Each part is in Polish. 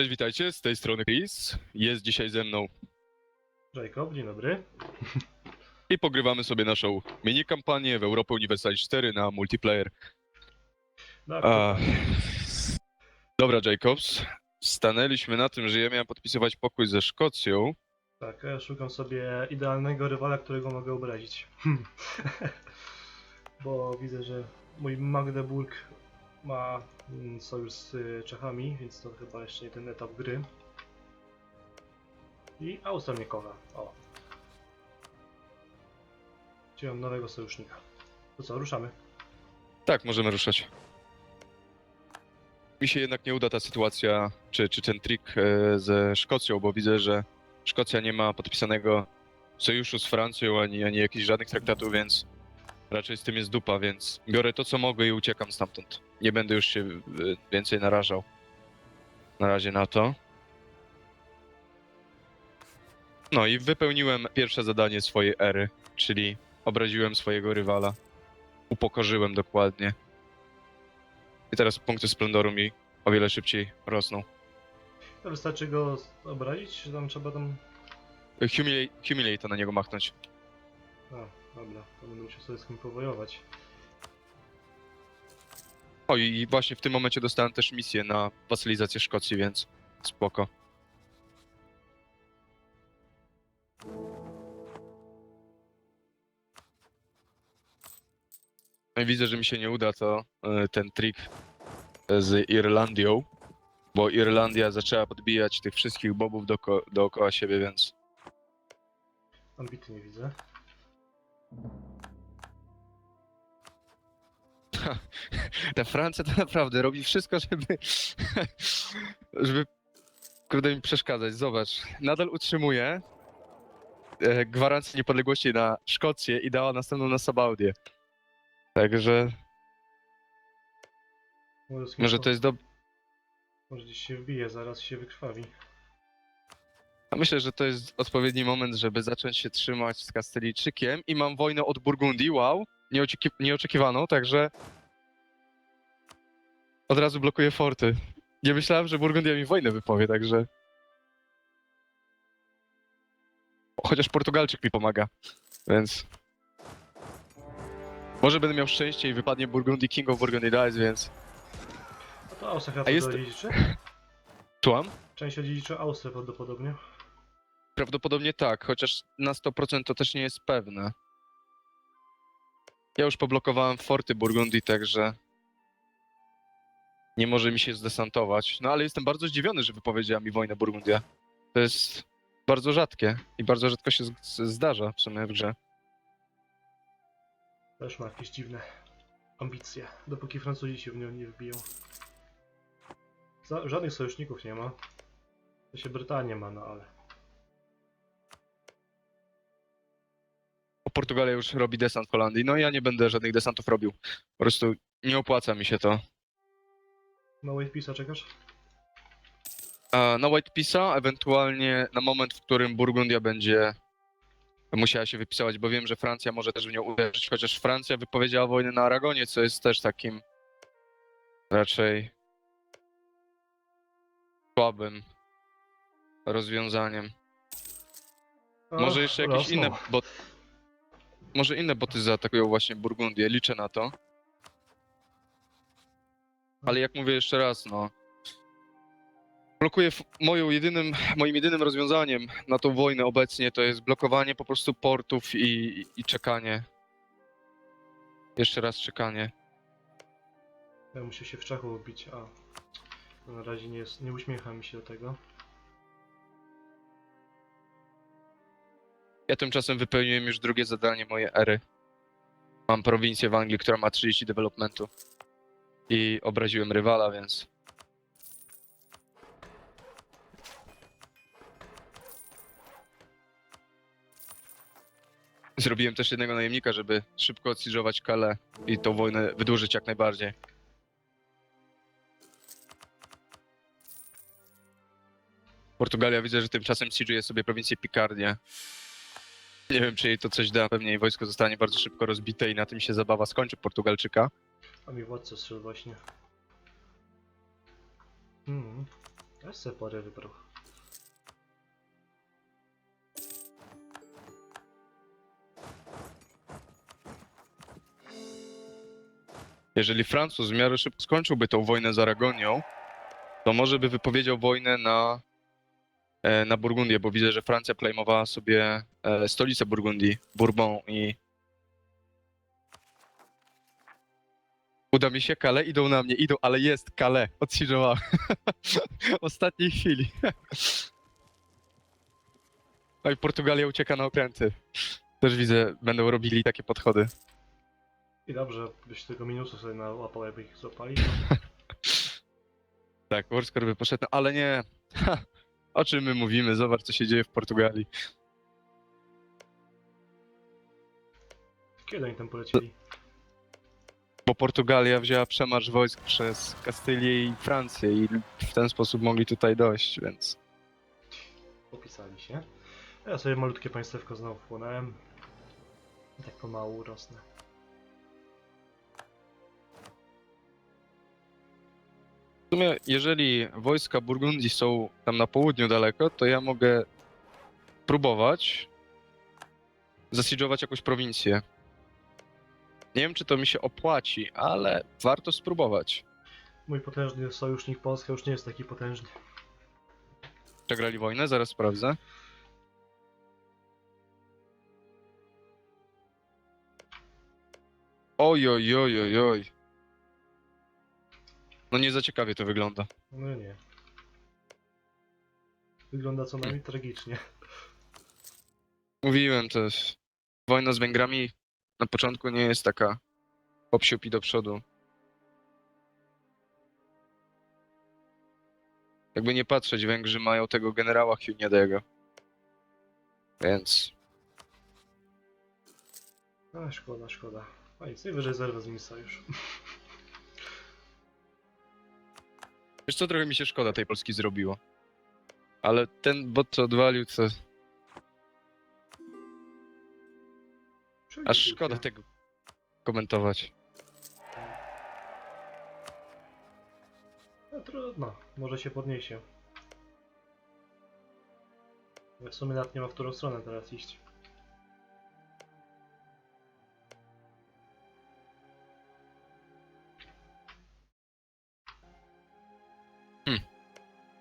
Cześć, witajcie, z tej strony Chris. Jest dzisiaj ze mną Jacob, dzień dobry. i pogrywamy sobie naszą mini kampanię w Europę Universalis 4 na multiplayer. Tak, A... Dobra, Jacobs. Stanęliśmy na tym, że ja miałem podpisywać pokój ze Szkocją. tak, ja szukam sobie idealnego rywala, którego mogę obrazić. Bo widzę, że mój Magdeburg ma mm, sojusz z y, Czechami, więc to chyba jeszcze nie ten etap gry. I Austria mnie kocha. O. Gdzie mam nowego sojusznika. To co, ruszamy? Tak, możemy ruszać. Mi się jednak nie uda ta sytuacja, czy, czy ten trik e, ze Szkocją, bo widzę, że Szkocja nie ma podpisanego sojuszu z Francją, ani, ani jakichś żadnych traktatów, więc raczej z tym jest dupa, więc biorę to, co mogę i uciekam stamtąd. Nie będę już się e, więcej narażał. Na razie na to. No i wypełniłem pierwsze zadanie swojej ery, czyli obraziłem swojego rywala. Upokorzyłem dokładnie. I teraz punkty splendoru mi o wiele szybciej rosną. To wystarczy go obrazić, czy tam trzeba tam... Humiliate, humiliate na niego machnąć. A, dobra, to będę musiał sobie z kim powojować. O i właśnie w tym momencie dostałem też misję na wasylizację Szkocji, więc spoko. No i widzę, że mi się nie uda to e, ten trik z Irlandią, bo Irlandia zaczęła podbijać tych wszystkich bobów doko dookoła siebie, więc Ambity nie widzę. ta Francja to naprawdę robi wszystko, żeby żeby kurde mi przeszkadzać. Zobacz, nadal utrzymuje e, gwarancję niepodległości na Szkocję i dała następną na Sabaudię. Także Może, to jest do... Może gdzieś się wbije, zaraz się wykrwawi. Myślę, że to jest odpowiedni moment, żeby zacząć się trzymać z Kastylijczykiem i mam wojnę od Burgundii, wow, nieoczeki- nieoczekiwaną, także od razu blokuję forty. Nie myślałem, że Burgundia mi wojnę wypowie, także... Chociaż Portugalczyk mi pomaga, więc... Może będę miał szczęście i wypadnie Burgundy King of Burgundy Dies, więc... A to Austria chyba jest- dziedziczy? Część odziedziczy Austrię prawdopodobnie. Prawdopodobnie tak, chociaż na 100% to też nie jest pewne. Ja już poblokowałem forty Burgundii, także nie może mi się zdesantować. No ale jestem bardzo zdziwiony, że wypowiedziała mi wojnę Burgundia. To jest bardzo rzadkie i bardzo rzadko się zdarza w sumie w grze. Też ma jakieś dziwne ambicje, dopóki Francuzi się w nią nie wbiją. Żadnych sojuszników nie ma. To się Brytania ma, no ale... Portugalia już robi desant w Holandii, no ja nie będę żadnych desantów robił. Po prostu nie opłaca mi się to. Na White Peace'a czekasz? A na White Pisa, ewentualnie na moment, w którym Burgundia będzie musiała się wypisywać, bo wiem, że Francja może też w nią uderzyć, chociaż Francja wypowiedziała wojnę na Aragonie, co jest też takim raczej słabym rozwiązaniem. Może jeszcze jakieś inne bot... Może inne boty zaatakują właśnie Burgundię, liczę na to. Ale jak mówię jeszcze raz, no. Blokuję moją jedynym, moim jedynym rozwiązaniem na tą wojnę obecnie to jest blokowanie po prostu portów i, i czekanie. Jeszcze raz czekanie. Ja muszę się w Czechów wbić, a... Na razie nie, nie uśmiecha mi się do tego. Ja tymczasem wypełniłem już drugie zadanie mojej ery. Mam prowincję w Anglii, która ma 30 developmentu. I obraziłem rywala, więc Zrobiłem też jednego najemnika, żeby szybko odsieżować Kale i tą wojnę wydłużyć jak najbardziej. Portugalia widzę, że tymczasem siege'uje sobie prowincję Picardia. Nie wiem, czy jej to coś da. Pewnie jej wojsko zostanie bardzo szybko rozbite i na tym się zabawa skończy Portugalczyka. A mi władca strzelił właśnie. Hmm. Ja sobie parę wybrał. Jeżeli Francuz w miarę szybko skończyłby tą wojnę z Aragonią, to może by wypowiedział wojnę na, na Burgundię, bo widzę, że Francja claimowała sobie e, stolicę Burgundii, Bourbon i Uda mi się, Kale, idą na mnie, idą, ale jest Kale, odsiege'owałem. w ostatniej chwili. no i Portugalia ucieka na okręty. Też widzę, będą robili takie podchody. I dobrze, byś tego minusu sobie nałapał, jakby ich złapali. Tak, Worskor by poszedł, no, ale nie. O czym my mówimy? Zobacz, co się dzieje w Portugalii. Kiedy oni tam polecieli? Bo Portugalia wzięła przemarsz wojsk przez Kastylię i Francję i w ten sposób mogli tutaj dojść, więc... Popisali się. Ja sobie malutkie państewko znowu wchłonąłem. I tak pomału rosnę. W sumie, jeżeli wojska Burgundii są tam na południu daleko, to ja mogę próbować zasiedziować jakąś prowincję. Nie wiem, czy to mi się opłaci, ale warto spróbować. Mój potężny sojusznik Polska już nie jest taki potężny. Przegrali wojnę? Zaraz sprawdzę. Oj, oj, oj, oj, oj. No nie za ciekawie to wygląda. No nie. Wygląda co najmniej tragicznie. Mówiłem też. Wojna z Węgrami na początku nie jest taka hop siup i do przodu. Jakby nie patrzeć, Węgrzy mają tego generała Huniedego. Więc A, szkoda, szkoda. A nic, najwyżej zerwę z nimi sojusz. Wiesz co, trochę mi się szkoda tej Polski zrobiło. Ale ten bot co odwalił, to aż szkoda tego komentować. No trudno, może się podniesie. W sumie nawet nie ma w którą stronę teraz iść.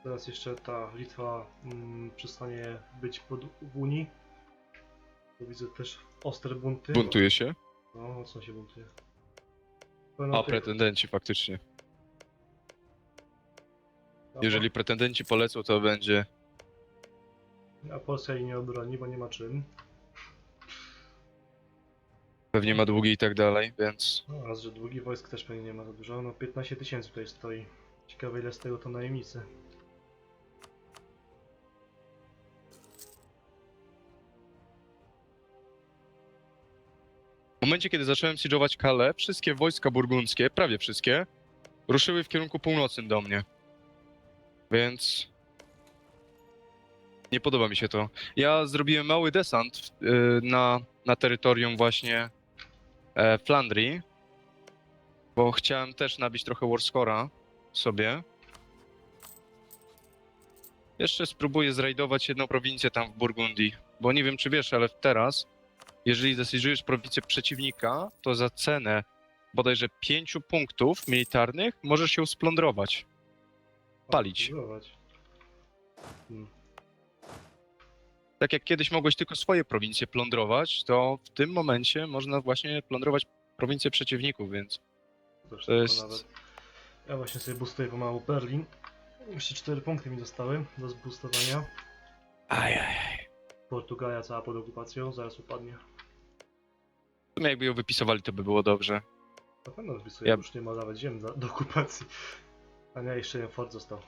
Teraz jeszcze ta Litwa mm, przestanie być pod, w Unii. Bo widzę też ostre bunty. Buntuje się. No, mocno się buntuje. Pełno A, tych- pretendenci faktycznie. a Jeżeli pretendenci polecą, to będzie A Polska jej nie obroni, bo nie ma czym. pewnie ma długi i tak dalej, więc No, raz, że długi wojsk też pewnie nie ma za dużo. No 15 tysięcy tutaj stoi. Ciekawe ile z tego to najemnicy. W momencie, kiedy zacząłem siege'ować Calais, wszystkie wojska burgundzkie, prawie wszystkie, ruszyły w kierunku północnym do mnie. Więc nie podoba mi się to. Ja zrobiłem mały desant y, na, na terytorium właśnie e, Flandrii, bo chciałem też nabić trochę Warscora sobie. Jeszcze spróbuję zrajdować jedną prowincję tam w Burgundii, bo nie wiem czy wiesz, ale teraz, jeżeli zasiedziujesz prowincję przeciwnika, to za cenę bodajże pięciu punktów militarnych możesz ją splądrować. Palić. Hmm. Tak jak kiedyś mogłeś tylko swoje prowincje plądrować, to w tym momencie można właśnie plądrować prowincje przeciwników, więc To jest- nawet. Ja właśnie sobie boostuję pomału Berlin. Jeszcze 4 punkty mi zostały do zboostowania. Ajaj. Portugalia cała pod okupacją, zaraz upadnie. Sumie jakby ją wypisowali, to by było dobrze. Na pewno wpisuję, Ja- już nie ma nawet ziem do, do okupacji. A nie, jeszcze jeden fort został.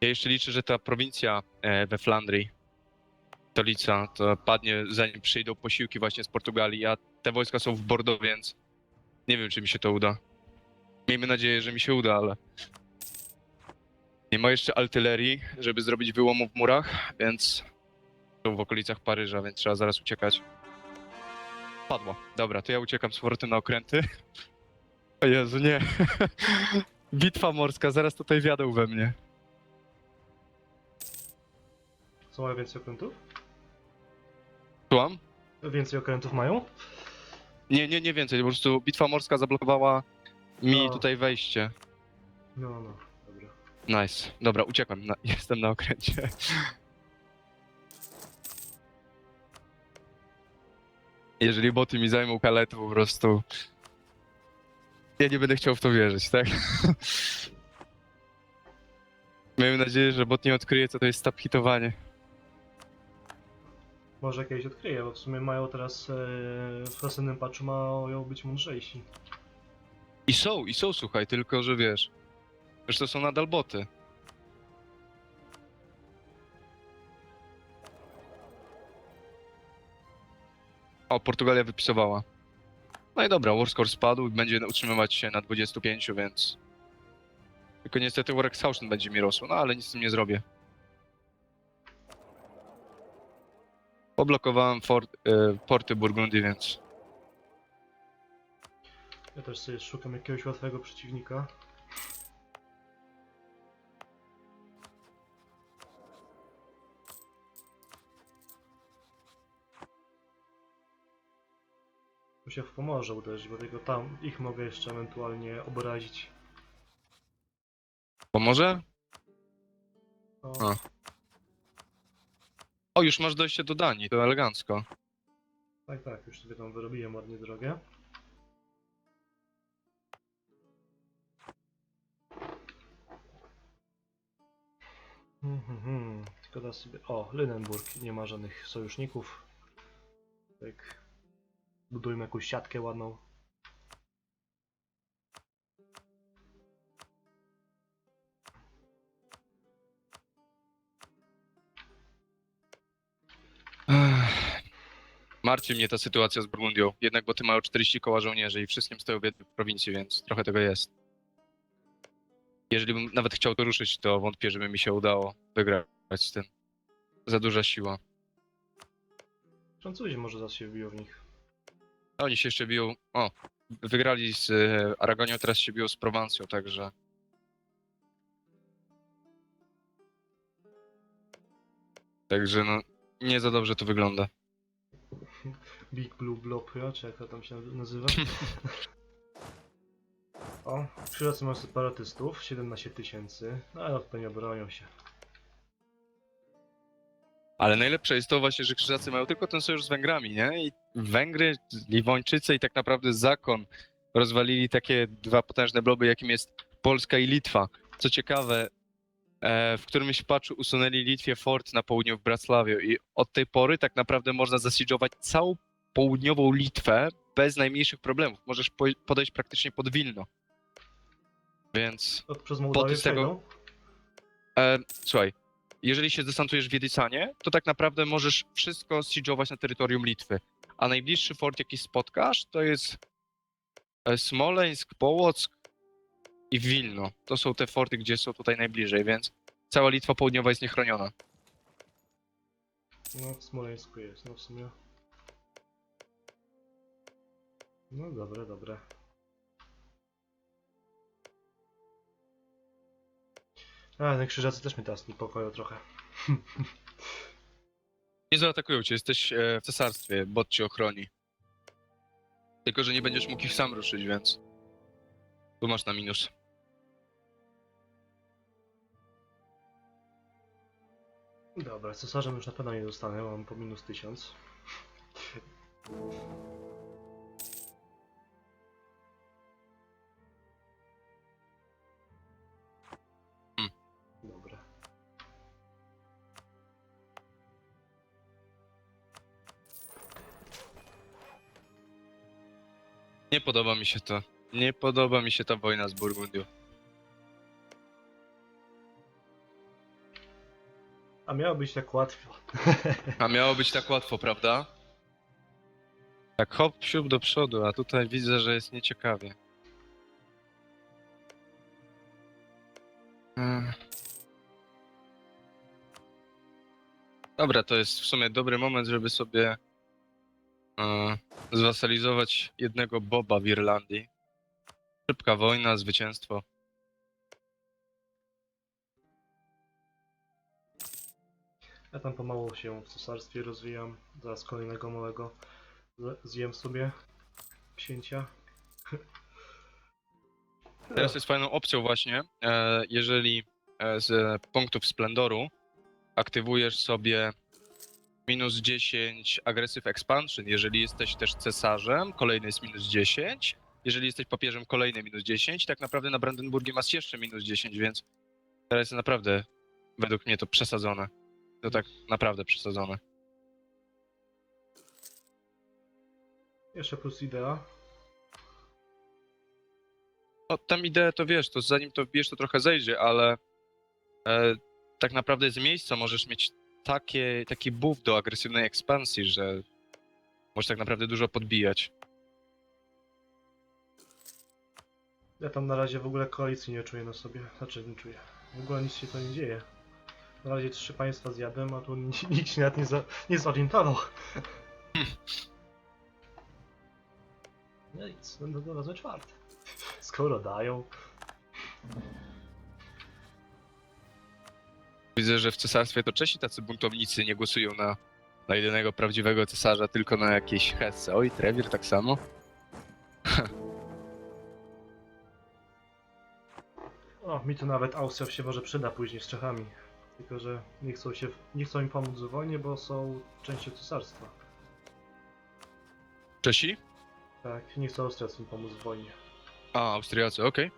Ja jeszcze liczę, że ta prowincja e, we Flandrii, stolica, to padnie zanim przyjdą posiłki właśnie z Portugalii, a te wojska są w Bordeaux, więc nie wiem, czy mi się to uda. Miejmy nadzieję, że mi się uda, ale nie ma jeszcze artylerii, żeby zrobić wyłomu w murach, więc są w okolicach Paryża, więc trzeba zaraz uciekać. Padło. Dobra, to ja uciekam z powrotem na okręty. O Jezu, nie. Bitwa morska, zaraz tutaj wiadą we mnie. Co mają więcej okrętów? Słucham? Więcej okrętów mają? Nie, nie, nie więcej, po prostu bitwa morska zablokowała mi No. tutaj wejście. No, no. Nice. Dobra, uciekłem. Na, jestem na okręcie. Jeżeli boty mi zajmą kaletę po prostu... Ja nie będę chciał w to wierzyć, tak? Miejmy nadzieję, że bot nie odkryje, co to jest stop hitowanie. Może jakieś odkryję, bo w sumie mają teraz e, w następnym patchu mają być mądrzejsi. I są, i są, słuchaj, tylko że wiesz... Że to są nadal boty. O, Portugalia wypisowała. No i dobra, Warscore spadł i będzie utrzymywać się na 25, więc... Tylko niestety Warexhausen będzie mi rosło, no ale nic z tym nie zrobię. Poblokowałem fort, e, porty Burgundii, więc... Ja też sobie szukam jakiegoś łatwego przeciwnika. Się w Pomorze uderzyć, bo tego tam ich mogę jeszcze ewentualnie obrazić. Pomoże? O, A. O, już masz dojście do Danii, to elegancko. tak, tak, już sobie tam wyrobiłem ładnie drogę. Mhm, Szkoda sobie. O, Lynenburg nie ma żadnych sojuszników. Tak. Budujmy jakąś siatkę ładną. Martwi mnie ta sytuacja z Burgundią. Jednak boty mają 40 koła żołnierzy i wszystkim stoją w jednej prowincji, więc trochę tego jest. Jeżeli bym nawet chciał to ruszyć, to wątpię, żeby mi się udało wygrać z tym. Za duża siła. Francuzi może zaraz się wbiją w nich. Oni się jeszcze biją. O, wygrali z e, Aragonią, teraz się biją z Prowancją, także. Także no, nie za dobrze to wygląda. Big Blue Blob, czy jak to tam się nazywa? o, przyrocy mają separatystów, 17 tysięcy. No ale to nie bronią się. Ale najlepsze jest to właśnie, że krzyżacy mają tylko ten sojusz z Węgrami, nie? I Węgry, Liwończycy i tak naprawdę zakon rozwalili takie dwa potężne bloby, jakim jest Polska i Litwa. Co ciekawe, e, w którymś patchu usunęli Litwie fort na południu w Braclawiu i od tej pory tak naprawdę można zasidżować całą południową Litwę bez najmniejszych problemów. Możesz po- podejść praktycznie pod Wilno. Więc To przez Mołdawię tego-? E, słuchaj, jeżeli się desantujesz w Jedysanie, to tak naprawdę możesz wszystko siege'ować na terytorium Litwy. A najbliższy fort, jaki spotkasz, to jest e, Smoleńsk, Połock i Wilno. To są te forty, gdzie są tutaj najbliżej, więc cała Litwa południowa jest niechroniona. No, w Smoleńsku jest, no w sumie. No dobre, dobre. A, ten krzyżacy też mnie teraz niepokoją trochę. Nie zaatakują cię, jesteś e, w cesarstwie, bot cię ochroni. Tylko, że nie będziesz mógł ich sam ruszyć, więc tu masz na minus. Dobra, cesarzem już na pewno nie zostanę, mam po minus 1000. Nie podoba mi się to. Nie podoba mi się ta wojna z Burgundią. A miało być tak łatwo. A miało być tak łatwo, prawda? Tak hop, siup do przodu, a tutaj widzę, że jest nieciekawie. Ech. Dobra, to jest w sumie dobry moment, żeby sobie e, zwasalizować jednego Boba w Irlandii. Szybka wojna, zwycięstwo. Ja tam pomału się w cesarstwie rozwijam. Zaraz kolejnego małego z- zjem sobie. Księcia. Teraz jest fajną opcją właśnie, e, jeżeli e, z punktów Splendoru aktywujesz sobie minus 10 Aggressive Expansion, jeżeli jesteś też cesarzem, kolejny jest minus 10, jeżeli jesteś papieżem, kolejny minus 10, tak naprawdę na Brandenburgie masz jeszcze minus 10, więc teraz jest naprawdę, według mnie to przesadzone. To tak naprawdę przesadzone. Jeszcze plus idea. No, tam ideę to wiesz, to zanim to wbijesz, to trochę zejdzie, ale e, tak naprawdę z miejsca możesz mieć takie, taki buff do agresywnej ekspansji, że możesz tak naprawdę dużo podbijać. Ja tam na razie w ogóle koalicji nie czuję na sobie. Znaczy nie czuję. W ogóle nic się to nie dzieje. Na razie trzy państwa zjadłem, a tu nikt nikt się nawet nie, za, nie zorientował. No nic, będę do razu czwarte. Skoro dają. Widzę, że w cesarstwie to Czesi tacy buntownicy nie głosują na, na jedynego prawdziwego cesarza, tylko na jakieś hesse. Oj, Trevir tak samo. O, mi tu nawet Austria się może przyda później z Czechami. Tylko, że nie chcą się, nie chcą im pomóc w wojnie, bo są częścią cesarstwa. Czesi? Tak, nie chcą Austriackim pomóc w wojnie. A, Austriacy, okej.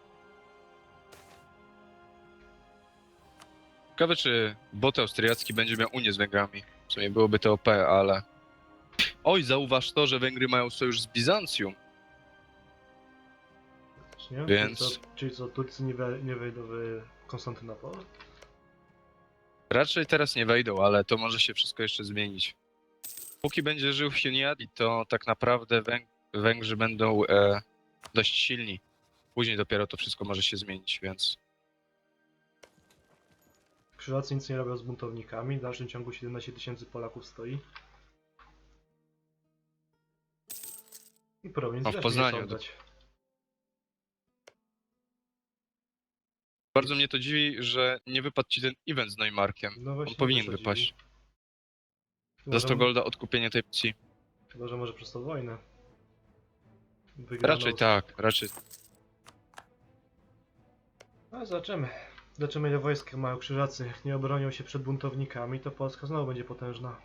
Ciekawe, czy bot austriacki będzie miał Unię z Węgrami. W sumie byłoby to OP, ale... Oj, zauważ to, że Węgry mają sojusz z Bizancjum. Faktycznie. Więc- Czyli co, czyli co Turcy nie, we, nie wejdą w Konstantynopol? Raczej teraz nie wejdą, ale to może się wszystko jeszcze zmienić. Póki będzie żył Huniadi, to tak naprawdę Węg Węgrzy będą e, dość silni. Później dopiero to wszystko może się zmienić, więc... Krzyżacy nic nie robią z buntownikami, w dalszym ciągu 17 tysięcy Polaków stoi. I prowinc No, w Poznaniu. Bardzo mnie to dziwi, że nie wypadł ci ten event z Neumarkiem. No On powinien to wypaść. dziwi. Chyba, Za że- 100 golda odkupienie tej opcji. Chyba, że może przez to wojnę. Wygraną Raczej tak, raczej. No zobaczymy. Zobaczymy ile wojsk mają krzyżacy. Jak nie obronią się przed buntownikami, to Polska znowu będzie potężna.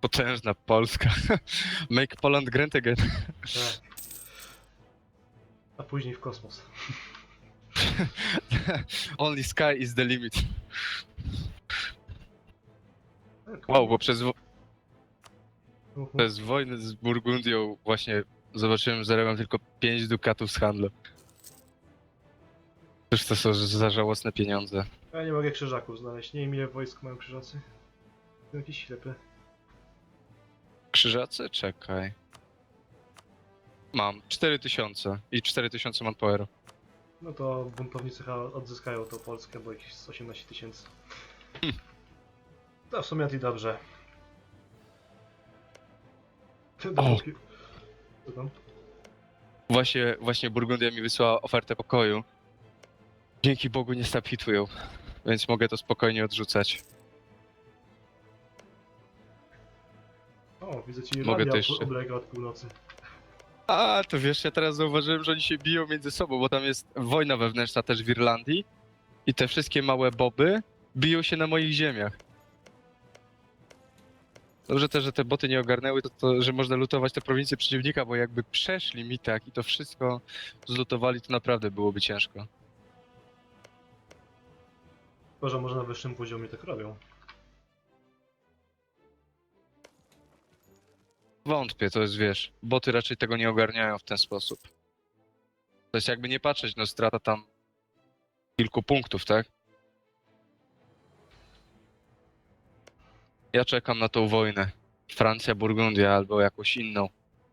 Potężna Polska. Make Poland great again. Tak. A później w kosmos. Only sky is the limit. Tak. Wow, bo przez, wo- Uhu. przez wojnę z Burgundią właśnie zobaczyłem, że zarabiam tylko 5 dukatów z handlu. Cóż to są za żałosne pieniądze. Ja nie mogę krzyżaków znaleźć. Nie wiem ile wojsk mają krzyżacy. Jestem jakiś ślepy. Krzyżacy? Czekaj. Mam 4000 i 4000 manpoweru. No to buntownicy chyba odzyskają tą Polskę, bo ich jest 18 tysięcy. To w sumie i dobrze. Dopóki... Właśnie, właśnie Burgundia mi wysłała ofertę pokoju. Dzięki Bogu nie stapitują, więc mogę to spokojnie odrzucać. O, widzę ci Mogę Irlandia ob- jeszcze. oblega od północy. A, to wiesz, ja teraz zauważyłem, że oni się biją między sobą, bo tam jest wojna wewnętrzna też w Irlandii i te wszystkie małe boby biją się na moich ziemiach. Dobrze też, że te boty nie ogarnęły, to, to że można lutować te prowincje przeciwnika, bo jakby przeszli mi tak i to wszystko zlutowali, to naprawdę byłoby ciężko. Chyba, że może na wyższym poziomie tak robią. Wątpię, to jest, wiesz, boty raczej tego nie ogarniają w ten sposób. To jest jakby nie patrzeć, no strata tam kilku punktów, tak? Ja czekam na tą wojnę. Francja, Burgundia albo jakąś inną.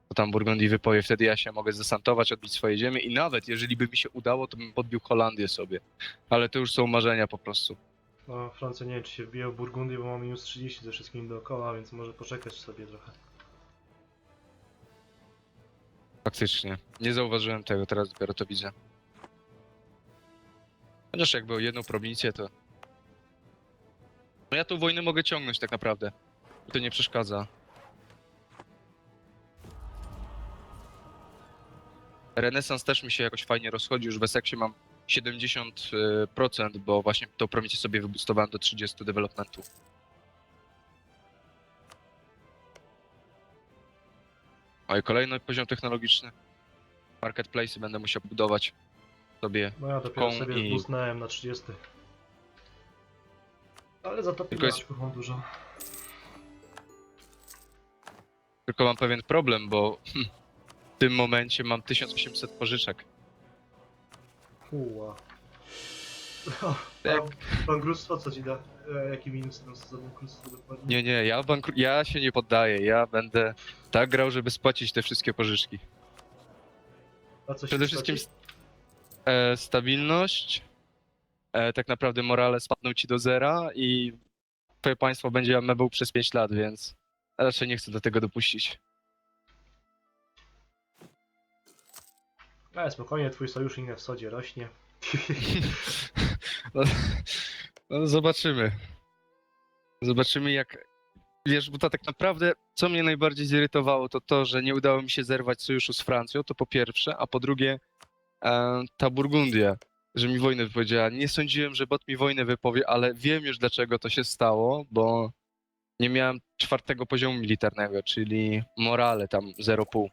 To tam Burgundii wypowie, wtedy ja się mogę zdesantować, odbić swoje ziemię i nawet jeżeli by mi się udało, to bym podbił Holandię sobie. Ale to już są marzenia po prostu. No, Francja nie wiem, czy się wbije w Burgundię, bo ma minus 30 ze wszystkimi dookoła, więc może poczekać sobie trochę. Faktycznie. Nie zauważyłem tego, teraz dopiero to widzę. Chociaż jakby o jedną prowincję to... No ja tą wojnę mogę ciągnąć tak naprawdę. I to nie przeszkadza. Renesans też mi się jakoś fajnie rozchodzi, już w Esseksie mam 70%, bo właśnie tą prowincję sobie wybustowałem do 30 developmentu. O i kolejny poziom technologiczny. Marketplace będę musiał budować sobie. No ja dopiero sobie i- na 30. Ale za to Tylko jest- pieniążków mam dużo. Tylko mam pewien problem, bo w tym momencie mam 1800 pożyczek. Jak- pan- Bankructwo co ci da? E, jaki minus tam za bankructwo dokładnie? Nie, nie, ja, bankru- ja się nie poddaję. Ja będę tak grał, żeby spłacić te wszystkie pożyczki. A co się Przede wszystkim straci? e, stabilność. E, tak naprawdę morale spadną ci do zera i twoje państwo będzie amebą przez 5 lat, więc raczej nie chcę do tego dopuścić. Ale spokojnie, twój sojusznik w sodzie rośnie. No, no zobaczymy. Zobaczymy jak... Wiesz, bo to tak naprawdę, co mnie najbardziej zirytowało, to to, że nie udało mi się zerwać sojuszu z Francją, to po pierwsze, a po drugie e, ta Burgundia, że mi wojnę wypowiedziała. Nie sądziłem, że bot mi wojnę wypowie, ale wiem już dlaczego to się stało, bo nie miałem czwartego poziomu militarnego, czyli morale tam 0,5.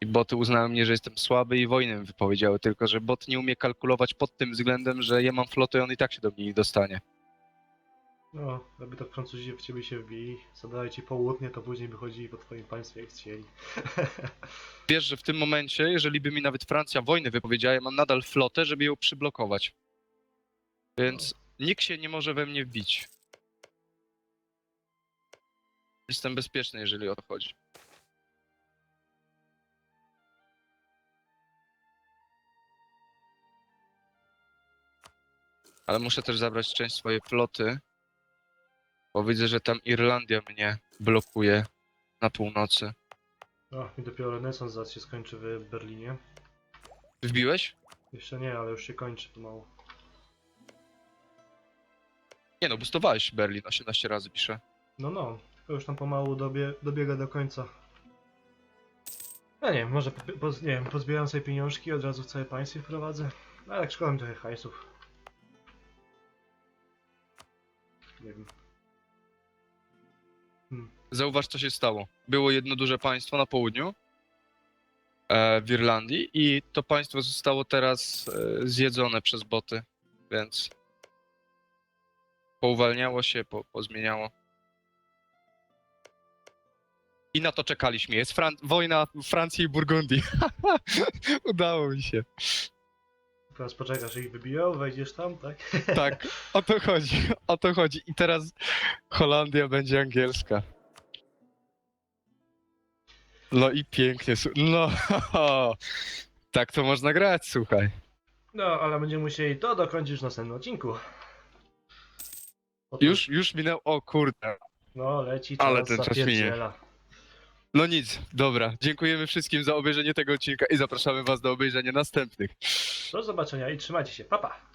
I boty uznały mnie, że jestem słaby i wojnę wypowiedziały, tylko że bot nie umie kalkulować pod tym względem, że ja mam flotę i on i tak się do mnie nie dostanie. No, jakby tak Francuzi w ciebie się wbili, zadali ci południe, to później by chodzili po twoim państwie jak chcieli. Wiesz, że w tym momencie, jeżeli by mi nawet Francja wojnę wypowiedziała, mam nadal flotę, żeby ją przyblokować. Więc nikt się nie może we mnie wbić. Jestem bezpieczny, jeżeli o to chodzi. Ale muszę też zabrać część swojej floty, bo widzę, że tam Irlandia mnie blokuje na północy. No, mi dopiero renesans zaraz się skończy w Berlinie. Wbiłeś? Jeszcze nie, ale już się kończy pomału. Nie no, boostowałeś Berlin 18 razy, piszę. No, no, to już tam pomału dobie, dobiega do końca. Ja nie może po, po, nie wiem, pozbieram sobie pieniążki, od razu w całe państwie wprowadzę. Ale jak szkoda mi trochę hajsów. Nie wiem. Zauważ, co się stało. Było jedno duże państwo na południu e, w Irlandii i to państwo zostało teraz e, zjedzone przez boty, więc pouwalniało się, po, pozmieniało. I na to czekaliśmy. Jest Fran- wojna Francji i Burgundii. Udało mi się. Teraz poczekasz, ich wybiją, wejdziesz tam, tak? Tak, o to chodzi, o to chodzi. I teraz Holandia będzie angielska. No i pięknie, su- no, tak to można grać, słuchaj. No, ale będziemy musieli to dokończyć w następnym odcinku. Otóż- Już, już minął, o kurde. No, leci Ale czas, ten czas minie. zapierdziela. No nic, dobra, dziękujemy wszystkim za obejrzenie tego odcinka i zapraszamy was do obejrzenia następnych. Do zobaczenia i trzymajcie się, papa! Pa.